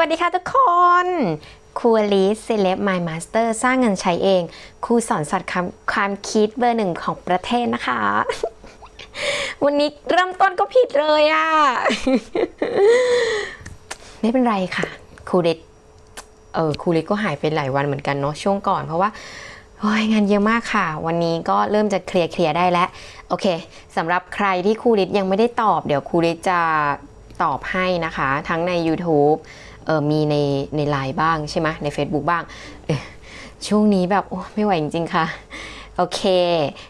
วัสดีค่ะทุกคนครูลีเซเลบไมมาสเตอร์สร้างเงินใช้เอง ครูสอนสัตว์คำความคิดเบอร์หนึ่งของประเทศนะคะ วันนี้เริ่มต้นก็ผิดเลยอะไม่เป็นไรค่ะ ครูเล็กเออครูล็กก็หายไปหลายวันเหมือนกันเนาะช่วงก่อนเพราะว่าโอ้ยงานเยอะมากค่ะ วันนี้ก็เริ่มจะเคลียร์เคลียร์ได้แล้วโอเคสำหรับใครที่ครูล็กยังไม่ได้ตอบ เดี๋ยวครูล็กจะตอบให้นะคะ ทั้งใน YouTube มีในในไลน์บ้างใช่ไหมใน Facebook บ้าง ช่วงนี้แบบโอ้ไม่ไหวจริงๆค่ะ โอเค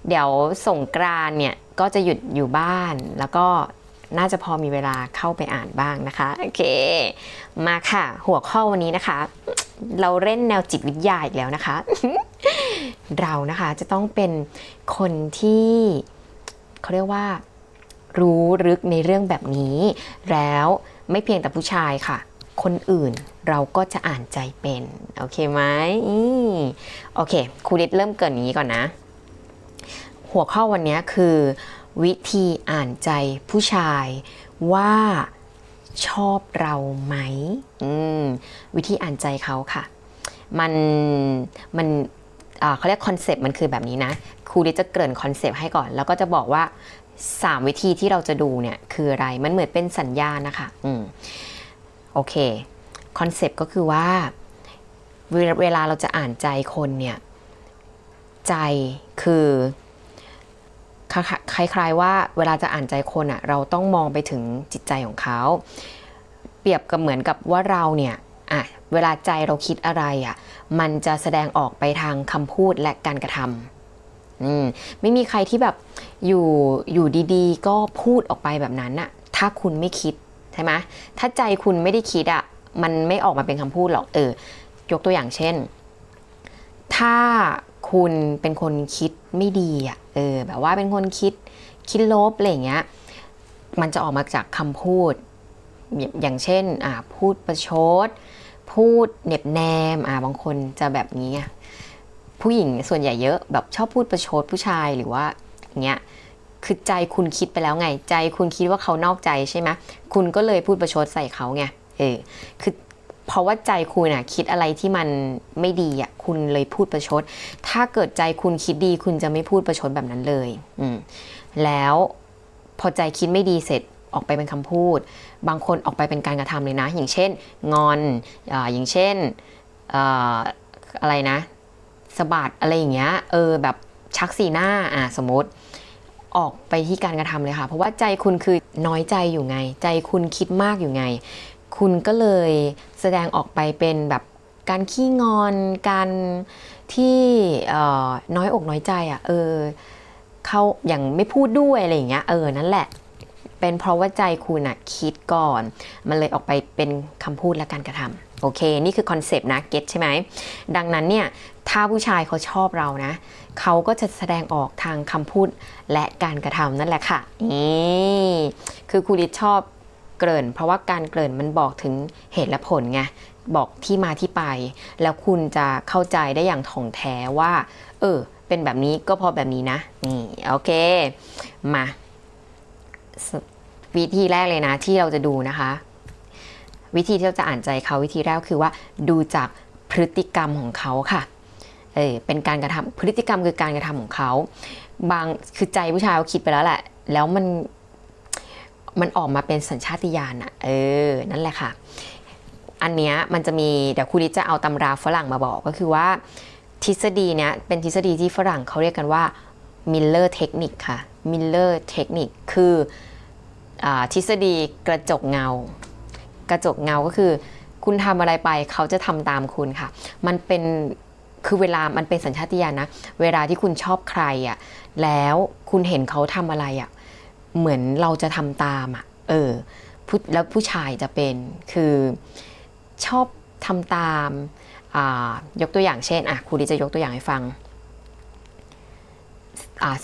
เดี๋ยวส่งกรานเนี่ย ก็จะหยุดอยู่บ้านแล้วก็น่าจะพอมีเวลาเข้าไปอ่านบ้างนะคะ โอเค มาค่ะ หัวข้อวันนี้นะคะ เราเล่นแนวจิตวิทยาอีกแล้วนะคะ เรานะคะจะต้องเป็นคนที่เขาเรียกว่า รู้ลึกในเรื่องแบบนี้ แล้วไม่เพียงแต่ผู้ชายค่ะ คนอื่น เราก็จะอ่านใจเป็น โอเคไหมโอเคครูฤทธิ์เริ่มเกรินอย่างนี้ก่อนนะ หัวข้อวันนี้คือ วิธีอ่านใจผู้ชายว่าชอบเราไหมมวิธีอ่านใจเขาค่ะ มันมันเขาเรียกคอนเซปต์มันคือแบบนี้นะ ครูฤทธิ์จะเกริ่นคอนเซปต์ให้ก่อน แล้วก็จะบอกว่า 3 วิธีที่เราจะดูเนี่ย คืออะไร มันเหมือนเป็นสัญญาณนะคะ อืม โอเคคอนเซปต์ก็คือว่าเวลาเราจะอ่านใจคนเนี่ยใจคือคล้ายคล้ายๆว่าเวลาจะอ่านใจคนอะเราต้องมองไปถึงจิตใจของเขา เปรียบกับเหมือนกับว่าเราเนี่ยอะเวลาใจเราคิดอะไรอะมันจะแสดงออกไปทางคำพูดและการกระทำอืมไม่มีใครที่แบบอยู่อยู่ดีๆ ก็พูดออกไปแบบนั้นอะถ้าคุณไม่คิด ใช่ไหมถ้าใจคุณไม่ได้คิดอะ่ะมันไม่ออกมาเป็นคำพูดหรอกเออยกตัวอย่างเช่น ถ้าคุณเป็นคนคิดไม่ดีอะ่ะเออแบบว่าเป็นคนคิดคิดลบอะไรเงี้ยมันจะออกมาจากคำพูด อย่างเช่นอ่าพูดประชด พูดเหน็บแนมอ่าบางคนจะแบบนี้ ผู้หญิงส่วนใหญ่เยอะแบบชอบพูดประชดผู้ชายหรือว่าอย่างเงี้ย คือใจคุณคิดไปแล้วไง ใจคุณคิดว่าเขานอกใจใช่ไหมคุณก็เลยพูดประชดใส่เขาไงเออคือเพราะว่าใจคุณน่ะคิดอะไรที่มันไม่ดีอะคุณเลยพูดประชด ถ้าเกิดใจคุณคิดดี คุณจะไม่พูดประชดแบบนั้นเลยอืมแล้วพอใจคิดไม่ดีเสร็จออกไปเป็นคำพูด บางคนออกไปเป็นการกระทำเลยนะ อย่างเช่น งอนออย่างเช่นออะไรนะสะบัดอะไรอย่างเงี้ยเออแบบชักสีหน้าอ่าสมมติ ออกไปที่การกระทำเลยค่ะ เพราะว่าใจคุณคือน้อยใจอยู่ไง ใจคุณคิดมากอยู่ไง คุณก็เลยแสดงออกไปเป็นแบบการขี้งอน การที่อ่อน้อยอกน้อยใจอะเออเขาอย่างไม่พูดด้วยอะไรอย่างเงี้ยเออนั่นแหละ เป็นเพราะว่าใจคุณอะคิดก่อน มันเลยออกไปเป็นคำพูดและการกระทำ โอเค นี่คือคอนเซปต์นะเก็ตใช่ไหม ดังนั้นเนี่ยถ้าผู้ชายเขาชอบเรานะ เขาก็จะแสดงออกทางคำพูดและการกระทำนั่นแหละค่ะนี่คือครูดิชชอบเกริ่น เพราะว่าการเกริ่นมันบอกถึงเหตุและผลไงบอกที่มาที่ไป แล้วคุณจะเข้าใจได้อย่างถ่องแท้ว่า เออ เป็นแบบนี้ก็เพราะแบบนี้นะ นี่โอเค มาวิธีแรกเลยนะที่เราจะดูนะคะ วิธีที่เราจะอ่านใจเขาวิธีแรกคือว่าดูจากพฤติกรรมของเขาค่ะเออเป็นการกระทำพฤติกรรมคือการกระทำของเขา บางคือใจผู้ชายเขาคิดไปแล้วแหละ แล้วมันมันออกมาเป็นสัญชาติญาณอะเออ นั่นแหละค่ะ อันเนี้ยมันจะมีเดี๋ยวครูดิจะเอาตำราฝรั่งมาบอกก็คือว่าทฤษฎีเนี้ยเป็นทฤษฎีที่ฝรั่งเขาเรียกกันว่า Miller Technique ค่ะ Miller Technique คืออทฤษฎีกระจกเงา กระจกเงาก็คือ คุณทำอะไรไปเขาจะทำตามคุณค่ะ มันเป็นคือเวลามันเป็นสัญชาตญาณนะ เวลาที่คุณชอบใครอะ่ะแล้วคุณเห็นเขาทำอะไรอะ่ะเหมือนเราจะทำตามอะ่ะเออแล้วผู้ชายจะเป็นคือชอบทำตามอ่ายกตัวอย่างเช่นอะครูดิจะยกตัวอย่างให้ฟัง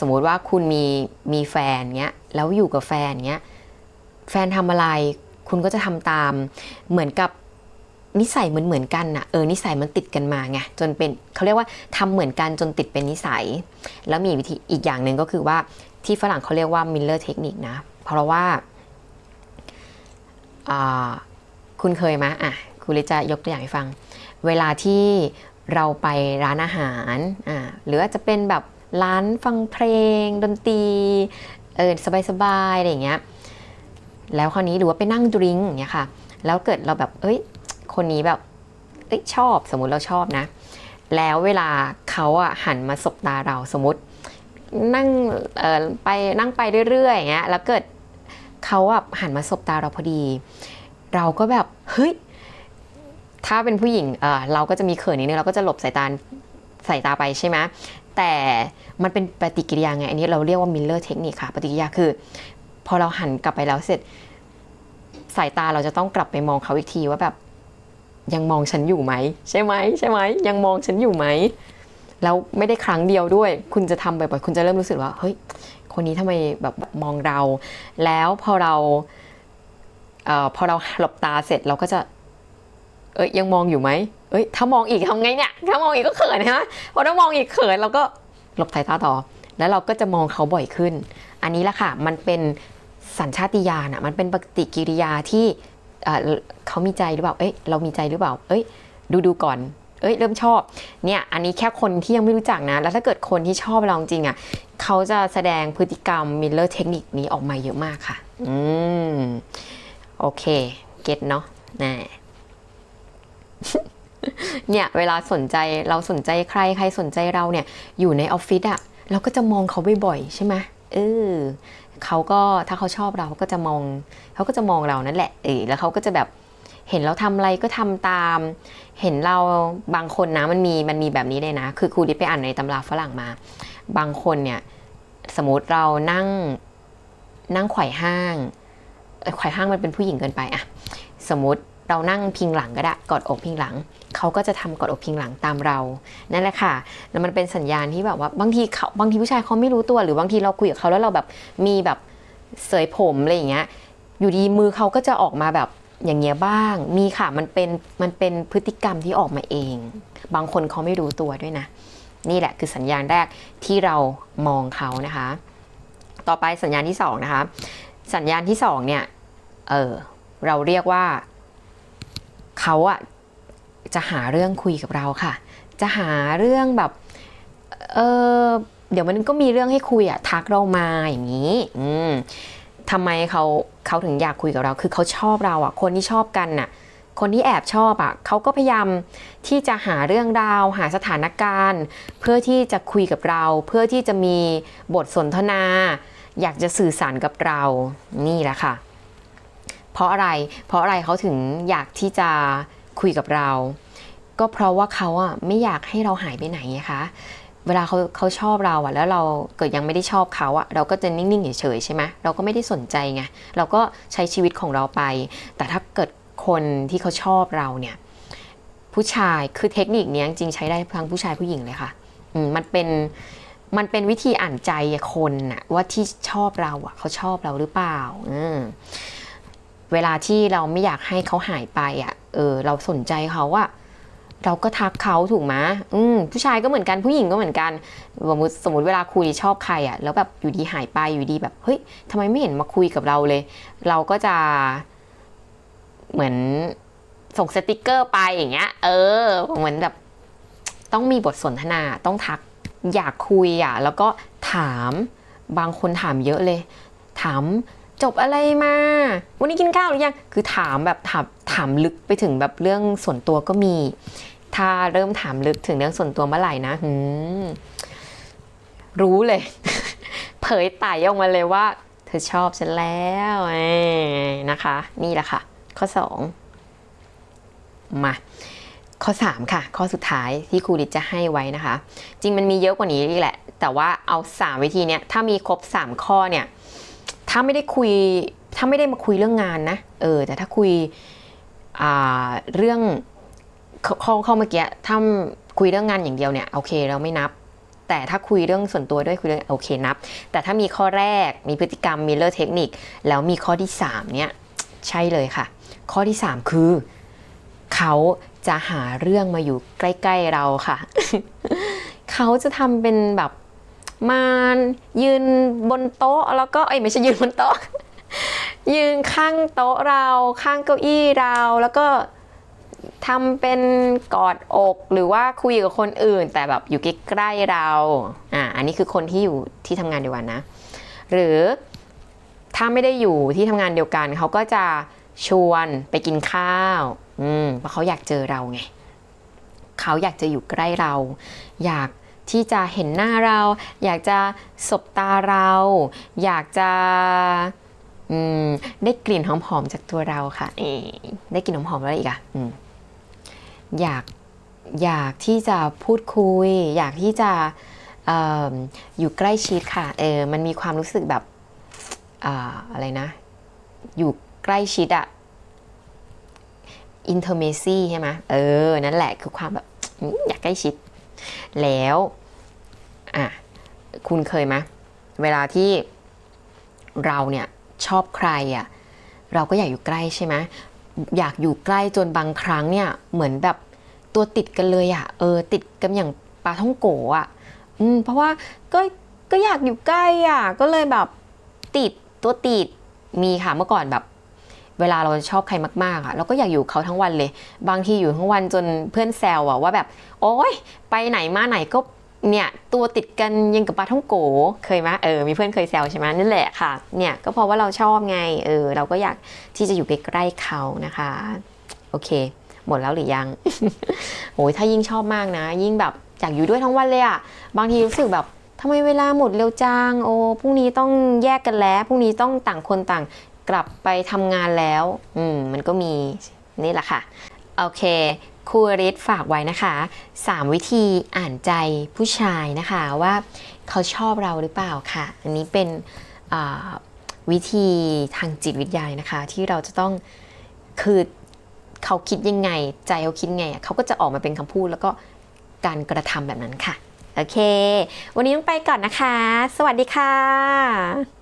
สมมุติว่าคุณมีมีแฟนเงี้ยแล้วอยู่กับแฟนเงี้ยแฟนทำอะไร คุณก็จะทำตามเหมือนกับนิสัยเหมือนเหมือนกันน่ะเออนิสัยมันติดกันมาไงจนเป็นเขาเรียกว่าทำเหมือนกันจนติดเป็นนิสัย แล้วมีวิธีอีกอย่างหนึ่งก็คือว่าที่ฝรั่งเขาเรียกว่า Miller Technique นะ เพราะว่าคุณเคยไหมอะครูเลยจะยกตัวอย่างให้ฟัง เวลาที่เราไปร้านอาหารอ่าหรือว่าจะเป็นแบบร้านฟังเพลงดนตรีเออสบายๆอะไรอย่างเงี้ย แล้วคราวนี้หรือว่าไปนั่งดริงก์อย่างเงี้ยค่ะ แล้วเกิดเราแบบ เอ้ย คนนี้แบบ เอ้ย ชอบ สมมุติเราชอบนะ แล้วเวลาเขาอะหันมาสบตาเราสมมติ นั่ง เอ่อ ไป นั่งไปเรื่อยๆอย่างเงี้ย แล้วเกิดเขาอะหันมาสบตาเราพอดี เราก็แบบ เฮ้ย ถ้าเป็นผู้หญิง เออเราก็จะมีเขินนิดนึง เราก็จะหลบสายตา สายตาไปใช่ไหมแต่มันเป็นปฏิกิริยาไง อันนี้เราเรียกว่ามิลเลอร์เทคนิคค่ะ ปฏิกิริยาคือ พอเราหันกลับไปแล้วเสร็จ สายตาเราจะต้องกลับไปมองเขาอีกทีว่าแบบ ยังมองฉันอยู่ไหม ใช่ไหมใช่ไหมยังมองฉันอยู่ไหมแล้วไม่ได้ครั้งเดียวด้วย คุณจะทำบ่อยๆคุณจะเริ่มรู้สึกว่าเฮ้ยคนนี้ทำไมแบบมองเรา แล้วพอเราเอ่อพอเราหลบตาเสร็จเราก็จะ เอ้ยยังมองอยู่ไหมเอ้ยถ้ามองอีกทำไงเนี่ย ถ้ามองอีกก็เขินใช่ไหมพอถ้ามองอีกเขินเราก็หลบสายตาต่อ แล้วเราก็จะมองเขาบ่อยขึ้น อันนี้แหละค่ะ มันเป็น สัญชาติญาณอะมันเป็นปฏิกิริยาที่เอ่อเขามีใจหรือเปล่า เอ้ยเรามีใจหรือเปล่า เอ้ยดูดูก่อน เอ้ยเริ่มชอบ เนี่ยอันนี้แค่คนที่ยังไม่รู้จักนะ แล้วถ้าเกิดคนที่ชอบเราจริงๆอะเขาจะแสดงพฤติกรรมมิลเลอร์เทคนิคนี้ออกมาเยอะมากค่ะ อืม โอเค เก็ตเนาะแน่เนี่ยเวลาสนใจเราสนใจใครใครสนใจเราเนี่ย อยู่ในออฟฟิศอะเราก็จะมองเขาบ่อยๆใช่ไหมเออ เขาก็ถ้าเขาชอบเราเขาก็จะมอง เขาก็จะมองเรานั่นแหละเออแล้วเขาก็จะแบบเห็นเราทำอะไรก็ทำตาม เห็นเราบางคนนะมันมีมันมีแบบนี้เลยนะ คือครูดิไปอ่านในตำราฝรั่งมา บางคนเนี่ยสมมติเรานั่งนั่งไขว่ห้างเอ้ยไขว่ห้างมันเป็นผู้หญิงเกินไปอะสมมติ เรานั่งพิงหลังก็ได้กอดอกพิงหลัง เขาก็จะทำกอดอกพิงหลังตามเรา นั่นแหละค่ะ แล้วมันเป็นสัญญาณที่แบบว่าบางทีเขาบางทีผู้ชายเขาไม่รู้ตัวหรือบางทีเราคุยกับเขาแล้วเราแบบมีแบบเสยผมอะไรอย่างเงี้ย อยู่ดีมือเขาก็จะออกมาแบบอย่างเงี้ยบ้าง มีค่ะ มันเป็น มันเป็นพฤติกรรมที่ออกมาเอง บางคนเขาไม่รู้ตัวด้วยนะ นี่แหละคือสัญญาณแรกที่เรามองเขานะคะ ต่อไปสัญญาณที่สองนะคะ สัญญาณที่สองเนี่ย เออ เราเรียกว่า เขาอะจะหาเรื่องคุยกับเราค่ะ จะหาเรื่องแบบ เออเดี๋ยวมันก็มีเรื่องให้คุยอะทักเรามาอย่างนี้ อืมทำไมเขาเขาถึงอยากคุยกับเรา คือเขาชอบเราอะคนที่ชอบกันน่ะ คนที่แอบชอบอะเขาก็พยายามที่จะหาเรื่องราว หาสถานการณ์ เพื่อที่จะคุยกับเรา เพื่อที่จะมีบทสนทนา อยากจะสื่อสารกับเรา นี่แหละค่ะ เพราะอะไร เพราะอะไรเขาถึงอยากที่จะคุยกับเรา ก็เพราะว่าเขาอะไม่อยากให้เราหายไปไหนไงคะ เวลาเขาเขาชอบเราอะแล้วเราเกิดยังไม่ได้ชอบเขาอะเราก็จะนิ่งๆเฉยๆใช่ไหมเราก็ไม่ได้สนใจไง เราก็ใช้ชีวิตของเราไป แต่ถ้าเกิดคนที่เขาชอบเราเนี่ย ผู้ชายคือเทคนิคนี้จริงใช้ได้ทั้งผู้ชายผู้หญิงเลยค่ะมมันเป็นมันเป็นวิธีอ่านใจคนอะว่าที่ชอบเราอะเขาชอบเราหรือเปล่า อืม เวลาที่เราไม่อยากให้เขาหายไปอะเออ เราสนใจเขาอะเราก็ทักเขาถูกไหมอืมผู้ชายก็เหมือนกันผู้หญิงก็เหมือนกัน สมมติสมมติเวลาคุยชอบใครอะ่ะ แล้วแบบอยู่ดีหายไปอยู่ดีแบบเฮ้ยทำไมไม่เห็นมาคุยกับเราเลย เราก็จะเหมือนส่งสติกเกอร์ไปอย่างเงี้ย เออ เหมือนแบบต้องมีบทสนทนาต้องทักอยากคุยอะ แล้วก็ถามบางคนถามเยอะเลย ถาม จบอะไรมา วันนี้กินข้าวหรือยัง คือถามแบบถามถามลึกไปถึงแบบเรื่องส่วนตัวก็มี ถ้าเริ่มถามลึกถึงเรื่องส่วนตัวเมื่อไหร่นะหืมรู้เลย เผยไต่ออกมาเลยว่า เธอชอบฉันแล้วนะคะ นี่แหละค่ะ ข้อ2มาข้อ 3 ค่ะ ข้อสุดท้ายที่ครูดิจะให้ไว้นะคะ จริงมันมีเยอะกว่านี้อีกแหละ แต่ว่าเอา 3 วิธีเนี้ยถ้ามีครบ 3 ข้อเนี่ย ถ้าไม่ได้คุยถ้าไม่ได้มาคุยเรื่องงานนะเออแต่ถ้าคุยเรื่องข้อข้อเมื่อกี้ถ้าคุยเรื่องงานอย่างเดียวเนี่ยโอเคเราไม่นับ แต่ถ้าคุยเรื่องส่วนตัวด้วยคุยเรื่องโอเคนับ แต่ถ้ามีข้อแรกมีพฤติกรรมมิลเลอร์เทคนิคแล้วมีข้อที่ 3 เนี่ย ใช่เลยค่ะ ข้อที่ 3 คือ เขาจะหาเรื่องมาอยู่ใกล้ ๆเราค่ะ เขาจะทำเป็นแบบ มายืนบนโต๊ะแล้วก็เอ้ยไม่ใช่ยืนบนโต๊ะ ยืนข้างโต๊ะเราข้างเก้าอี้เราแล้วก็ทำเป็นกอดอกหรือว่าคุยกับคนอื่น แต่แบบอยู่ใกล้ๆเราอ่าอันนี้คือคนที่อยู่ที่ทำงานเดียวกันนะ หรือถ้าไม่ได้อยู่ที่ทำงานเดียวกัน เขาก็จะชวนไปกินข้าวอืมเพราะเขาอยากเจอเราไงเขาอยากจะอยู่ใกล้เรา อยาก ที่จะเห็นหน้าเรา อยากจะสบตาเรา อยากจะได้กลิ่นหอมๆจากตัวเราค่ะได้กลิ่นหอมๆแล้วอะไรอีกอะออยากอยากที่จะพูดคุย อยากที่จะอออยู่ใกล้ชิดค่ะเออมันมีความรู้สึกแบบออะไรนะ อยู่ใกล้ชิดอะอินเทอร์เมซี่ใช่ไหมเออ นั่นแหละคือความแบบอยากใกล้ชิด แล้วอะคุณเคยไหมเวลาที่เราเนี่ยชอบใครอะเราก็อยากอยู่ใกล้ใช่ไหมอยากอยู่ใกล้จนบางครั้งเนี่ยเหมือนแบบตัวติดกันเลยอะเออติดกันอย่างปลาท่องโกอะอืมเพราะว่าก็ก็อยากอยู่ใกล้อะก็เลยแบบติดตัวติดมีค่ะเมื่อก่อนแบบ เวลาเราชอบใครมากๆอะเราก็อยากอยู่เขาทั้งวันเลย บางทีอยู่ทั้งวันจนเพื่อนแซวอะว่าแบบ โอ๊ยไปไหนมาไหนก็เนี่ยตัวติดกันยังกับปลาท่องโกเคยไหมเออมีเพื่อนเคยแซวใช่ไหมนั่นแหละค่ะเนี่ยก็เพราะว่าเราชอบไงเออเราก็อยากที่จะอยู่ใกล้ๆเขานะคะ โอเค หมดแล้วหรือยังโอ้ยถ้ายิ่งชอบมากนะ ยิ่งแบบอยากอยู่ด้วยทั้งวันเลยอะบางทีรู้สึกแบบทำไมเวลาหมดเร็วจังโอ้พรุ่งนี้ต้องแยกกันแล้วพรุ่งนี้ต้องต่างคนต่าง กลับไปทำงานแล้ว อืม มันก็มีนี่แหละค่ะ โอเคครูริศฝากไว้นะคะ 3 วิธีอ่านใจผู้ชายนะคะว่าเขาชอบเราหรือเปล่าค่ะ อันนี้เป็นวิธีทางจิตวิทยานะคะ ที่เราจะต้องคือเขาคิดยังไง ใจเขาคิดไงเขาก็จะออกมาเป็นคำพูดแล้วก็การกระทำแบบนั้นค่ะ โอเค วันนี้ต้องไปก่อนนะคะ สวัสดีค่ะ